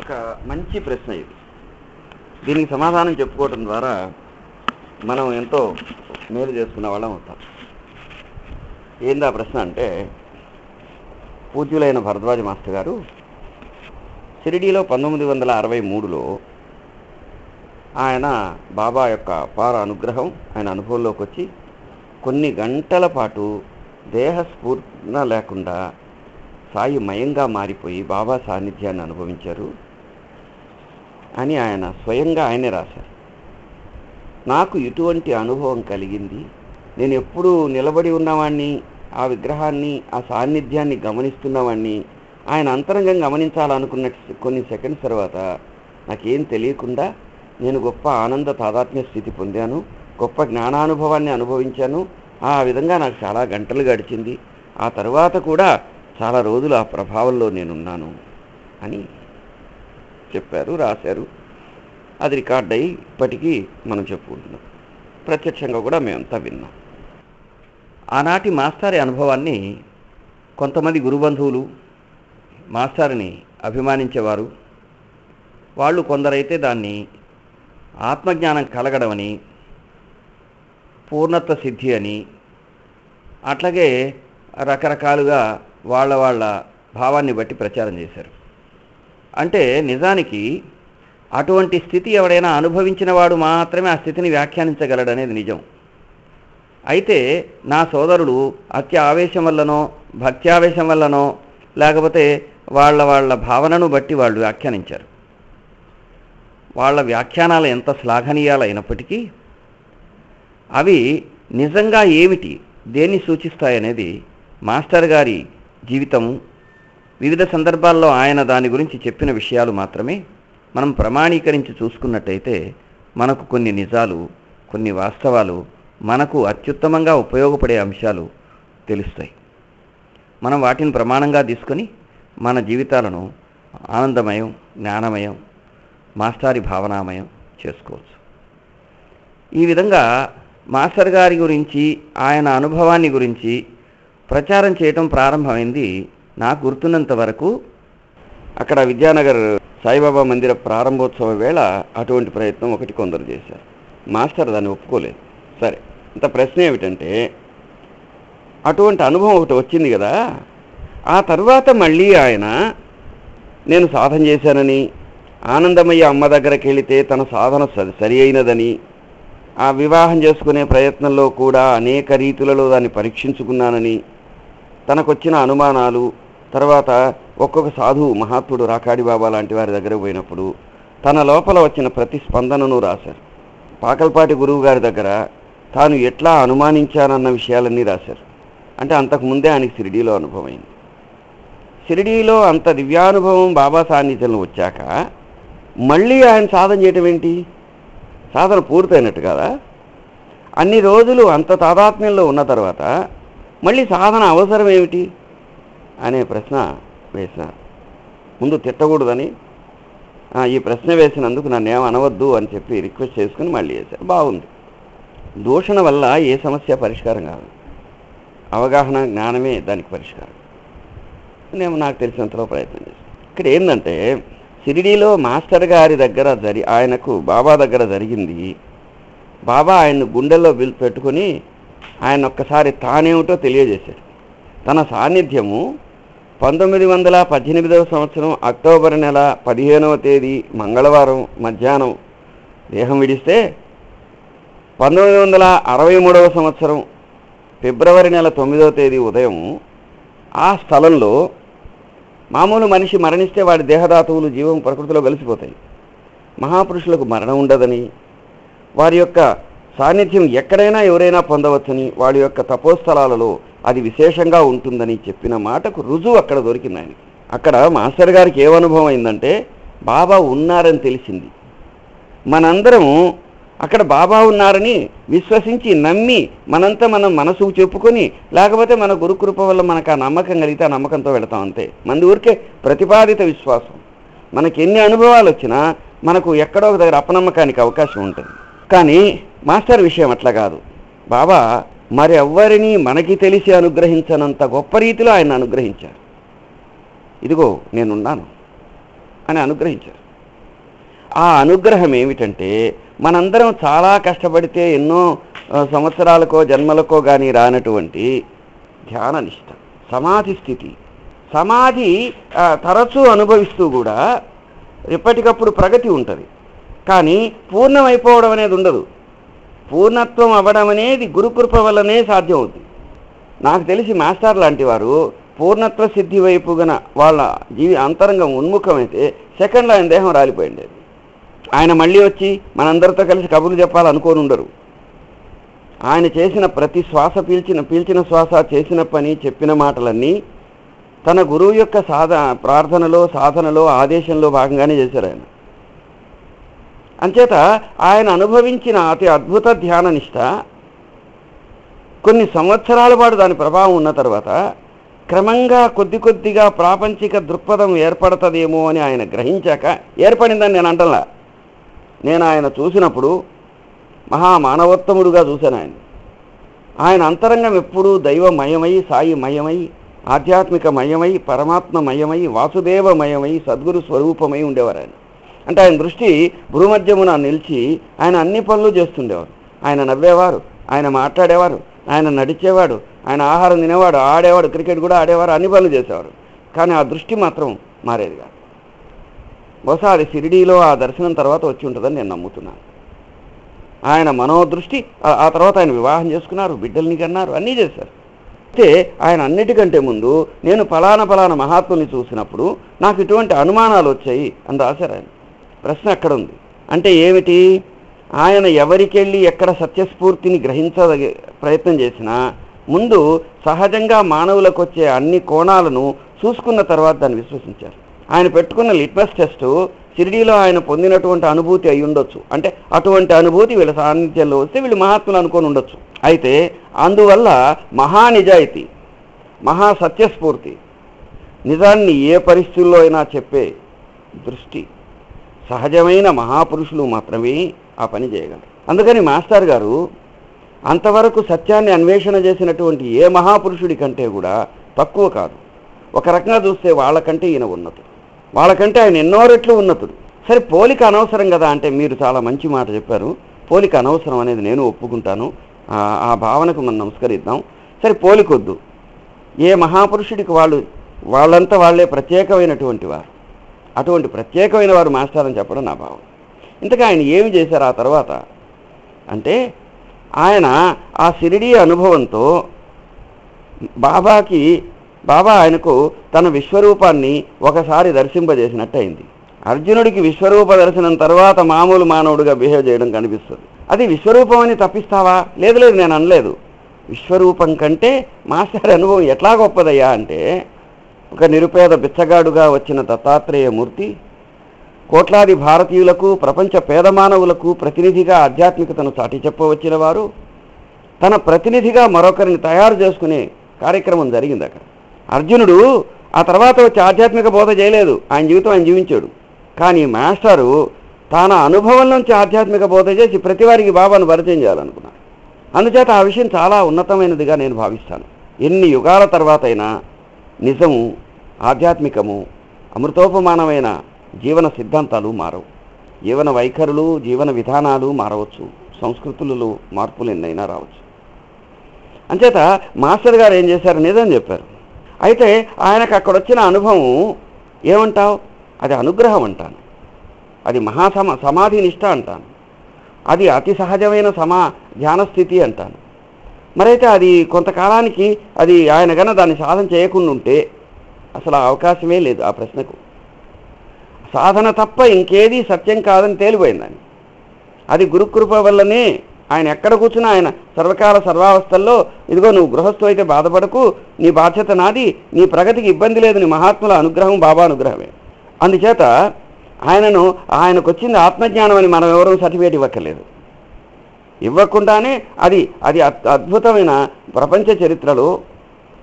ఒక మంచి ప్రశ్న ఇది. దీనికి సమాధానం చెప్పుకోవటం ద్వారా మనం ఎంతో మేలు చేసుకున్న వాళ్ళం అవుతాం. ఏందా ప్రశ్న అంటే పూజ్యులైన భరద్వాజ మాస్టర్ గారు షిరిడీలో పంతొమ్మిది వందల అరవై మూడులో ఆయన బాబా యొక్క అపార అనుగ్రహం ఆయన అనుభవంలోకి వచ్చి కొన్ని గంటల పాటు దేహస్ఫూర్ణ లేకుండా సాయి మయంగా మారిపోయి బాబా సాన్నిధ్యాన్ని అనుభవించారు. అని ఆయన స్వయంగా ఆయనే రాశారు. నాకు ఇటువంటి అనుభవం కలిగింది. నేను ఎప్పుడూ నిలబడి ఉన్నవాణ్ణి ఆ విగ్రహాన్ని ఆ సాన్నిధ్యాన్ని గమనిస్తున్నవాణ్ణి ఆయన అంతరంగం గమనించాలనుకున్న కొన్ని సెకండ్స్ తర్వాత నాకేం తెలియకుండా నేను గొప్ప ఆనంద తాదాత్మ్య స్థితి పొందాను గొప్ప జ్ఞానానుభవాన్ని అనుభవించాను. ఆ విధంగా నాకు చాలా గంటలు గడిచింది. ఆ తర్వాత కూడా చాలా రోజులు ఆ ప్రభావంలో నేనున్నాను అని చెప్పారు రాశారు. అది రికార్డ్ అయ్యి ఇప్పటికీ మనం చెప్పుకుంటున్నాం. ప్రత్యక్షంగా కూడా మేమంతా విన్నాం. ఆనాటి మాస్టారి అనుభవాన్ని కొంతమంది గురుబంధువులు మాస్టారిని అభిమానించేవారు వాళ్ళు కొందరైతే దాన్ని ఆత్మజ్ఞానం కలగడమని పూర్ణత్వ సిద్ధి అని అట్లాగే రకరకాలుగా వాళ్ళ వాళ్ళ భావాన్ని బట్టి ప్రచారం చేశారు. అంటే నిజానికి అటువంటి స్థితి ఎవడైనా అనుభవించిన వాడు మాత్రమే ఆ స్థితిని వ్యాఖ్యానించగలడనేది నిజం. అయితే నా సోదరుడు అత్య ఆవేశం వల్లనో భక్త్యావేశం వల్లనో లేకపోతే వాళ్ళ వాళ్ళ భావనను బట్టి వాళ్ళు వ్యాఖ్యానించారు. వాళ్ళ వ్యాఖ్యానాలు ఎంత శ్లాఘనీయాలైనప్పటికీ అవి నిజంగా ఏమిటి దేన్ని సూచిస్తాయనేది మాస్టర్ గారి జీవితము వివిధ సందర్భాల్లో ఆయన దాని గురించి చెప్పిన విషయాలు మాత్రమే మనం ప్రమాణీకరించి చూసుకున్నట్టయితే మనకు కొన్ని నిజాలు కొన్ని వాస్తవాలు మనకు అత్యుత్తమంగా ఉపయోగపడే అంశాలు తెలుస్తాయి. మనం వాటిని ప్రమాణంగా తీసుకొని మన జీవితాలను ఆనందమయం జ్ఞానమయం మాస్టారి భావనామయం చేసుకోవచ్చు. ఈ విధంగా మాస్టర్ గారి గురించి ఆయన అనుభవాన్ని గురించి ప్రచారం చేయటం ప్రారంభమైంది నాకు గుర్తున్నంత వరకు అక్కడ విద్యానగర్ సాయిబాబా మందిర ప్రారంభోత్సవ వేళ అటువంటి ప్రయత్నం ఒకటి కొందరు చేశారు. మాస్టర్ దాన్ని ఒప్పుకోలేదు. సరే ఇంత ప్రశ్న ఏమిటంటే అటువంటి అనుభవం ఒకటి వచ్చింది కదా ఆ తర్వాత మళ్ళీ ఆయన నేను సాధన చేశానని ఆనందమయ్య అమ్మ దగ్గరికి వెళితే తన సాధన సరి సరి అయినదని ఆ వివాహం చేసుకునే ప్రయత్నంలో కూడా అనేక రీతులలో దాన్ని పరీక్షించుకున్నానని తనకొచ్చిన అనుమానాలు తర్వాత ఒక్కొక్క సాధువు మహాత్ముడు రాకాడి బాబా లాంటి వారి దగ్గర పోయినప్పుడు తన లోపల వచ్చిన ప్రతి స్పందనను రాశారు. పాకల్పాటి గురువు గారి దగ్గర తాను ఎట్లా అనుమానించానన్న విషయాలన్నీ రాశారు. అంటే అంతకుముందే ఆయనకి షిరిడీలో అనుభవమైంది. షిరిడీలో అంత దివ్యానుభవం బాబా సాన్నిధ్యంలో వచ్చాక మళ్ళీ ఆయన సాధన చేయటం ఏంటి? సాధన పూర్తయినట్టు కదా? అన్ని రోజులు అంత తాదాత్మ్యంలో ఉన్న తర్వాత మళ్ళీ సాధన అవసరం ఏమిటి? అనే ప్రశ్న వేసినారు ముందు తిట్టకూడదని ఈ ప్రశ్న వేసినందుకు నన్ను ఏమనవద్దు అని చెప్పి రిక్వెస్ట్ చేసుకుని మళ్ళీ వేశారు. బాగుంది. దూషణ వల్ల ఏ సమస్య పరిష్కారం కాదు. అవగాహన జ్ఞానమే దానికి పరిష్కారం. నేను నాకు తెలిసినంతలో ప్రయత్నం చేస్తాను ఇక్కడ ఏంటంటే షిరిడీలో మాస్టర్ గారి దగ్గర జరి ఆయనకు బాబా దగ్గర జరిగింది. బాబా ఆయన్ని గుండెల్లో బిల్ పెట్టుకొని ఆయన ఒక్కసారి తానేమిటో తెలియజేశాడు. తన సాన్నిధ్యము పంతొమ్మిది వందల పద్దెనిమిదవ సంవత్సరం అక్టోబర్ నెల పదిహేనవ తేదీ మంగళవారం మధ్యాహ్నం. దేహం విడిస్తే పంతొమ్మిది వందల అరవై మూడవ సంవత్సరం ఫిబ్రవరి నెల తొమ్మిదవ తేదీ ఉదయం ఆ స్థలంలో మామూలు మనిషి మరణిస్తే వాడి దేహధాతువులు జీవం ప్రకృతిలో కలిసిపోతాయి. మహాపురుషులకు మరణం ఉండదని వారి యొక్క సాన్నిధ్యం ఎక్కడైనా ఎవరైనా పొందవచ్చని వాడి యొక్క తపోస్థలాలలో అది విశేషంగా ఉంటుందని చెప్పిన మాటకు రుజువు అక్కడ దొరికింది ఆయనకి. అక్కడ మాస్టర్ గారికి ఏమనుభవం అయిందంటే బాబా ఉన్నారని తెలిసింది. మనందరము అక్కడ బాబా ఉన్నారని విశ్వసించి నమ్మి మనంతా మనం మనసుకు చెప్పుకొని లేకపోతే మన గురుకృప వల్ల మనకు ఆ నమ్మకం కలిగితే ఆ నమ్మకంతో వెళతాం అంతే. మన ఊరికే ప్రతిపాదిత విశ్వాసం. మనకి ఎన్ని అనుభవాలు వచ్చినా మనకు ఎక్కడో ఒక దగ్గర అపనమ్మకానికి అవకాశం ఉంటుంది. కానీ మాస్టర్ విషయం అట్లా కాదు. బాబా మరి ఎవ్వరిని మనకి తెలిసి అనుగ్రహించనంత గొప్ప రీతిలో ఆయన అనుగ్రహించారు. ఇదిగో నేనున్నాను అని అనుగ్రహించారు. ఆ అనుగ్రహం ఏమిటంటే మనందరం చాలా కష్టపడితే ఎన్నో సంవత్సరాలకో జన్మలకో కానీ రానటువంటి ధ్యాన నిష్ట సమాధి స్థితి. సమాధి తరచూ అనుభవిస్తూ కూడా ఎప్పటికప్పుడు ప్రగతి ఉంటుంది. కానీ పూర్ణమైపోవడం అనేది ఉండదు. పూర్ణత్వం అవ్వడం అనేది గురుకృప వల్లనే సాధ్యం అవుతుంది నాకు తెలిసి మాస్టర్ లాంటి వారు పూర్ణత్వ సిద్ధి వైపు గన వాళ్ళ జీవి అంతరంగం ఉన్ముఖమైతే సెకండ్లో ఆయన దేహం రాలిపోయింది ఆయన మళ్ళీ వచ్చి మనందరితో కలిసి కబుర్లు చెప్పాలనుకోని ఉండరు ఆయన చేసిన ప్రతి శ్వాస పీల్చిన పీల్చిన శ్వాస చేసిన పని చెప్పిన మాటలన్నీ తన గురువు యొక్క సాధ ప్రార్థనలో సాధనలో ఆదేశంలో భాగంగానే చేశారు ఆయన. అంచేత ఆయన అనుభవించిన అతి అద్భుత ధ్యాన నిష్ట కొన్ని సంవత్సరాల పాటు దాని ప్రభావం ఉన్న తర్వాత క్రమంగా కొద్ది కొద్దిగా ప్రాపంచిక దృక్పథం ఏర్పడుతుందేమో అని ఆయన గ్రహించాక ఏర్పడిందని నేను అంటలా నేను ఆయన చూసినప్పుడు మహామానవోత్తముడుగా చూశాను ఆయన. ఆయన అంతరంగం ఎప్పుడూ దైవమయమై సాయిమయమై ఆధ్యాత్మికమయమై పరమాత్మమయమై వాసుదేవమయమై సద్గురు స్వరూపమై ఉండేవారు ఆయన. అంటే ఆయన దృష్టి భూమధ్యమున నిలిచి ఆయన అన్ని పనులు చేస్తుండేవారు ఆయన నవ్వేవారు ఆయన మాట్లాడేవారు ఆయన నడిచేవాడు ఆయన ఆహారం తినేవాడు ఆడేవాడు క్రికెట్ కూడా ఆడేవారు అన్ని పనులు చేసేవారు. కానీ ఆ దృష్టి మాత్రం మారేది కాదు. బహుశా అది షిరిడీలో ఆ దర్శనం తర్వాత వచ్చి ఉంటుందని నేను నమ్ముతున్నాను. ఆయన మనోదృష్టి ఆ- తర్వాత ఆయన వివాహం చేసుకున్నారు బిడ్డల్ని కన్నారు అన్నీ చేశారు. అయితే ఆయన అన్నిటికంటే ముందు నేను ఫలానా ఫలానా మహాత్ముని చూసినప్పుడు నాకు ఇటువంటి అనుమానాలు వచ్చాయి అని రాశారు ఆయన. ప్రశ్న అక్కడ ఉంది అంటే ఏమిటి? ఆయన ఎవరికెళ్ళి ఎక్కడ సత్యస్ఫూర్తిని గ్రహించదగ ప్రయత్నం చేసినా ముందు సహజంగా మానవులకు వచ్చే అన్ని కోణాలను చూసుకున్న తర్వాత దాన్ని విశ్వసించారు. ఆయన పెట్టుకున్న లిట్మస్ టెస్ట్ షిరిడీలో ఆయన పొందినటువంటి అనుభూతి అయి ఉండొచ్చు. అంటే అటువంటి అనుభూతి వీళ్ళ సాన్నిధ్యంలో వస్తే వీళ్ళు మహాత్ములు అనుకొని ఉండొచ్చు. అయితే అందువల్ల మహా నిజాయితీ మహా సత్యస్ఫూర్తి నిజాన్ని ఏ పరిస్థితుల్లో అయినా చెప్పే దృష్టి సహజమైన మహాపురుషులు మాత్రమే ఆ పని చేయగలరు. అందుకని మాస్టర్ గారు అంతవరకు సత్యాన్ని అన్వేషణ చేసినటువంటి ఏ మహాపురుషుడి కంటే కూడా తక్కువ కాదు. ఒక రకంగా చూస్తే వాళ్ళకంటే ఈయన ఉన్నతుడు. వాళ్ళకంటే ఆయన ఎన్నో రెట్లు ఉన్నతుడు. సరే పోలిక అనవసరం కదా అంటే మీరు చాలా మంచి మాట చెప్పారు. పోలిక అనవసరం అనేది నేను ఒప్పుకుంటాను. ఆ- భావనకు మనం నమస్కరిద్దాం. సరే పోలికొద్దు. ఏ మహాపురుషుడికి వాళ్ళు వాళ్ళంతా వాళ్ళే ప్రత్యేకమైనటువంటి వారు. అటువంటి ప్రత్యేకమైన వారు మాస్టర్ అని చెప్పడం నా భావం. ఇంతగా ఆయన ఏమి చేశారు ఆ తర్వాత? అంటే ఆయన ఆ సిరిడి అనుభవంతో బాబాకి బాబా ఆయనకు తన విశ్వరూపాన్ని ఒకసారి దర్శింపజేసినట్టు అయింది. అర్జునుడికి విశ్వరూప దర్శనం తర్వాత మామూలు మానవుడిగా బిహేవ్ చేయడం కనిపిస్తుంది. అది విశ్వరూపం అని తప్పిస్తావా? లేదు లేదు నేను అనలేదు. విశ్వరూపం కంటే మాస్టర్ అనుభవం ఎట్లా గొప్పదయ్యా అంటే ఒక నిరుపేద బిచ్చగాడుగా వచ్చిన దత్తాత్రేయమూర్తి కోట్లాది భారతీయులకు ప్రపంచ పేద మానవులకు ప్రతినిధిగా ఆధ్యాత్మికతను చాటి చెప్పవచ్చిన వారు. తన ప్రతినిధిగా మరొకరిని తయారు చేసుకునే కార్యక్రమం జరిగింది అక్కడ. అర్జునుడు ఆ తర్వాత వచ్చి ఆధ్యాత్మిక బోధ చేయలేదు. ఆయన జీవితం ఆయన జీవించాడు. కానీ మాస్టరు తన అనుభవం నుంచి ఆధ్యాత్మిక బోధ చేసి ప్రతి వారికి బాబాను పరిచయం చేయాలనుకున్నాను అందుచేత ఆ విషయం చాలా ఉన్నతమైనదిగా నేను భావిస్తాను. ఎన్ని యుగాల తర్వాత అయినా నిజము ఆధ్యాత్మికము అమృతోపమానమైన జీవన సిద్ధాంతాలు మారవు. జీవన వైఖరులు జీవన విధానాలు మారవచ్చు. సంస్కృతులలో మార్పులు ఎన్నైనా రావచ్చు. అంచేత మాస్టర్ గారు ఏం చేశారు నిజం చెప్పారు. అయితే ఆయనకు అక్కడ వచ్చిన అనుభవం ఏమంటావు? అది అనుగ్రహం అంటాను. అది మహాసమ సమాధి నిష్ట అంటాను. అది అతి సహజమైన సమా ధ్యాన స్థితి అంటాను. మరైతే అది కొంతకాలానికి అది ఆయన కన్నా దాన్ని సాధన చేయకుండా ఉంటే అసలు అవకాశమే లేదు ఆ ప్రశ్నకు. సాధన తప్ప ఇంకేది సత్యం కాదని తేలిపోయిందని అది గురుకృప వల్లనే ఆయన ఎక్కడ కూర్చున్నా ఆయన సర్వకాల సర్వావస్థల్లో ఇదిగో నువ్వు గృహస్థు అయితే బాధపడకు నీ బాధ్యత నాది నీ ప్రగతికి ఇబ్బంది లేదు నీ మహాత్ముల అనుగ్రహం బాబా అనుగ్రహమే. అందుచేత ఆయనను ఆయనకు వచ్చింది ఆత్మజ్ఞానం అని మనం ఎవరూ సర్టిఫికేట్ ఇవ్వక్కర్లేదు. ఇవ్వకుండానే అది అది అద్- అద్భుతమైన ప్రపంచ చరిత్రలో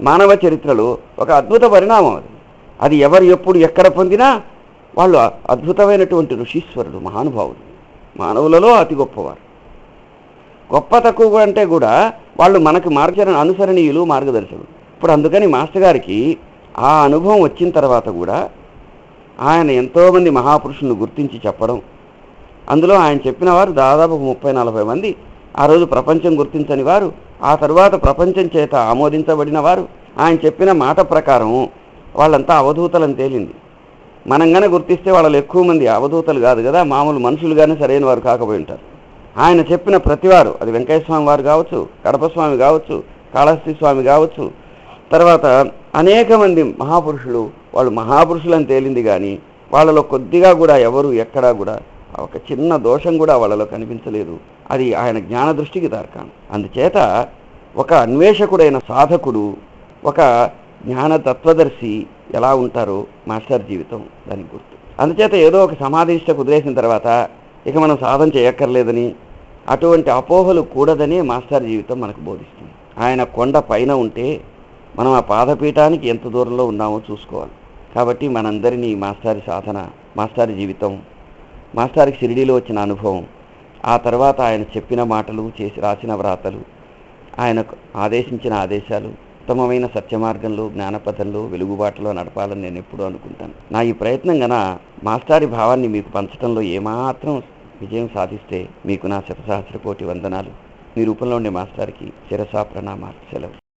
మానవ చరిత్రలో ఒక అద్భుత పరిణామం అది. అది ఎవరు ఎప్పుడు ఎక్కడ పొందినా వాళ్ళు అద్భుతమైనటువంటి ఋషీశ్వరుడు మహానుభావులు మానవులలో అతి గొప్పవారు. గొప్ప తక్కువ అంటే కూడా వాళ్ళు మనకు మార్గ అనుసరణీయులు మార్గదర్శకులు. ఇప్పుడు అందుకని మాస్టర్ గారికి ఆ అనుభవం వచ్చిన తర్వాత కూడా ఆయన ఎంతోమంది మహాపురుషులను గుర్తించి చెప్పడం. అందులో ఆయన చెప్పిన వారు దాదాపు ముప్పై నలభై మంది ఆ రోజు ప్రపంచం గుర్తించని వారు ఆ తరువాత ప్రపంచం చేత ఆమోదించబడిన వారు. ఆయన చెప్పిన మాట ప్రకారం వాళ్ళంతా అవధూతలని తేలింది. మనం గానే గుర్తిస్తే వాళ్ళు ఎక్కువ మంది అవధూతలు కాదు కదా మామూలు మనుషులుగానే సరైన వారు కాకపోయి ఉంటారు. ఆయన చెప్పిన ప్రతివారు అది వెంకయ్యస్వామి వారు కావచ్చు కడప స్వామి కావచ్చు కాళహస్తి స్వామి కావచ్చు తర్వాత అనేక మంది మహాపురుషులు వాళ్ళు మహాపురుషులని తేలింది కానీ వాళ్ళలో కొద్దిగా కూడా ఎవరు ఎక్కడా కూడా ఒక చిన్న దోషం కూడా వాళ్ళలో కనిపించలేదు. అది ఆయన జ్ఞాన దృష్టికి తార్కాణం అందుచేత ఒక అన్వేషకుడైన సాధకుడు ఒక జ్ఞాన తత్వదర్శి ఎలా ఉంటారో మాస్టర్ జీవితం దానికి గుర్తు. అందుచేత ఏదో ఒక సమాధిష్ట కుదిరేసిన తర్వాత ఇక మనం సాధన చేయక్కర్లేదని అటువంటి అపోహలు కూడదనే మాస్టర్ జీవితం మనకు బోధిస్తుంది. ఆయన కొండ పైన ఉంటే మనం ఆ పాదపీఠానికి ఎంత దూరంలో ఉన్నామో చూసుకోవాలి. కాబట్టి మనందరినీ మాస్టారి సాధన మాస్టారి జీవితం మాస్టారికి షిరిడీలో వచ్చిన అనుభవం. ఆ తర్వాత ఆయన చెప్పిన మాటలు చేసి రాసిన వ్రాతలు ఆయనకు ఆదేశించిన ఆదేశాలు ఉత్తమమైన సత్య మార్గంలో జ్ఞానపథంలో వెలుగుబాటులో నడపాలని నేను ఎప్పుడూ అనుకుంటాను. నా ఈ ప్రయత్నం గన మాస్టారి భావాన్ని మీకు పంచడంలో ఏమాత్రం విజయం సాధిస్తే మీకు నా శతసహస్ర కోటి వందనాలు. మీ రూపంలో ఉండే మాస్టారికి శిరసా ప్రణామాలు. సెలవు.